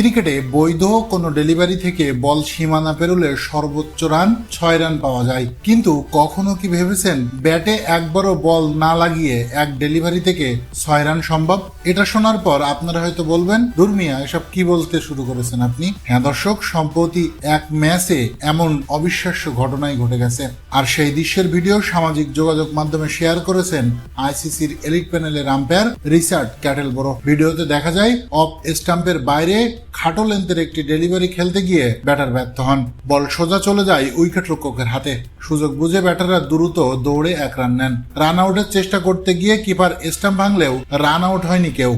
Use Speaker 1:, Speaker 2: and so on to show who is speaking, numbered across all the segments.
Speaker 1: ক্রিকেটে বৈধ কোনো ডেলিভারি থেকে বল সীমানা পেরোলে সর্বোচ্চ রান, ছয় রান পাওয়া যায়। কিন্তু কখনো কি ভেবেছেন ব্যাটে একবারও বল না লাগিয়ে এক ডেলিভারি থেকে ছয় রান সম্ভব? এটা শোনার পর আপনারা হয়তো বলবেন দুর্মিয়া এসব কি বলতে শুরু করেছেন আপনি? হ্যাঁ দর্শক, সম্প্রতি এক ম্যাচে এমন অবিশ্বাস্য ঘটনাই ঘটে গেছে। আর সেই দৃশ্যের ভিডিও সামাজিক যোগাযোগ মাধ্যমে শেয়ার করেছেন আইসিসির এলিট প্যানেলের আম্পায়ার রিচার্ড ক্যাটেল বড় ভিডিওতে দেখা যায়, অফ স্টাম্পের বাইরে খাটো লেন্থের একটি ডেলিভারি খেলতে গিয়ে ব্যাটার ব্যর্থ হন। বল সোজা চলে যায় উইকেট রক্ষকের হাতে। সুযোগ বুঝে ব্যাটাররা দ্রুত দৌড়ে এক রান নেন। রান আউটের চেষ্টা করতে গিয়ে কিপার স্টাম্প ভাঙলেও রান আউট হয়নি কেউ।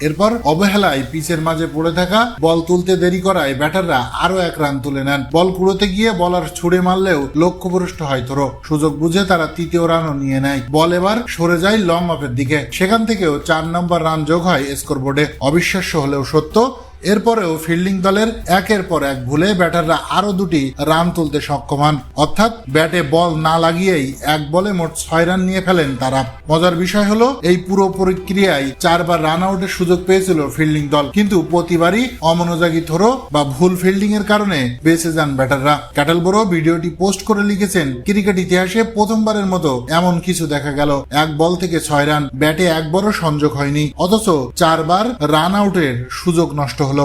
Speaker 1: এরপর অবহেলায় পিচের মাঝে পড়ে থাকা বল তুলতে দেরি করায় ব্যাটাররা আরও এক রান তুলে নেন। বল কুড়োতে গিয়ে বলার ছুড়ে মারলেও লক্ষ্যভ্রষ্ট হয় থরো সুযোগ বুঝে তারা তৃতীয় রানও নিয়ে নেয়। বল এবার সরে যায় লং অফের দিকে। সেখান থেকেও চার নম্বর রান যোগ হয় স্কোরবোর্ডে। অবিশ্বাস্য হলেও সত্য এরপরেও ফিল্ডিং দলের একের পর এক ভুলে ব্যাটাররা আরও দুটি রান তুলতে সক্ষম হন। অর্থাৎ ব্যাটে বল না লাগিয়েই এক বলে মোট ছয় রান নিয়ে ফেলেন তারা। মজার বিষয় হলো, এই পুরো প্রক্রিয়ায় চারবার রান আউটের সুযোগ পেয়েছিল ফিল্ডিং দল। কিন্তু প্রতিবারই অমনোযোগী থ্রো বা ভুল ফিল্ডিং এর কারণে বেঁচে যান ব্যাটাররা। ক্যাটেল বড় ভিডিওটি পোস্ট করে লিখেছেন, ক্রিকেট ইতিহাসে প্রথমবারের মতো এমন কিছু দেখা গেল। এক বল থেকে ছয় রান, ব্যাটে একবারও সংযোগ হয়নি। অথচ চারবার রান আউটের সুযোগ নষ্ট হলো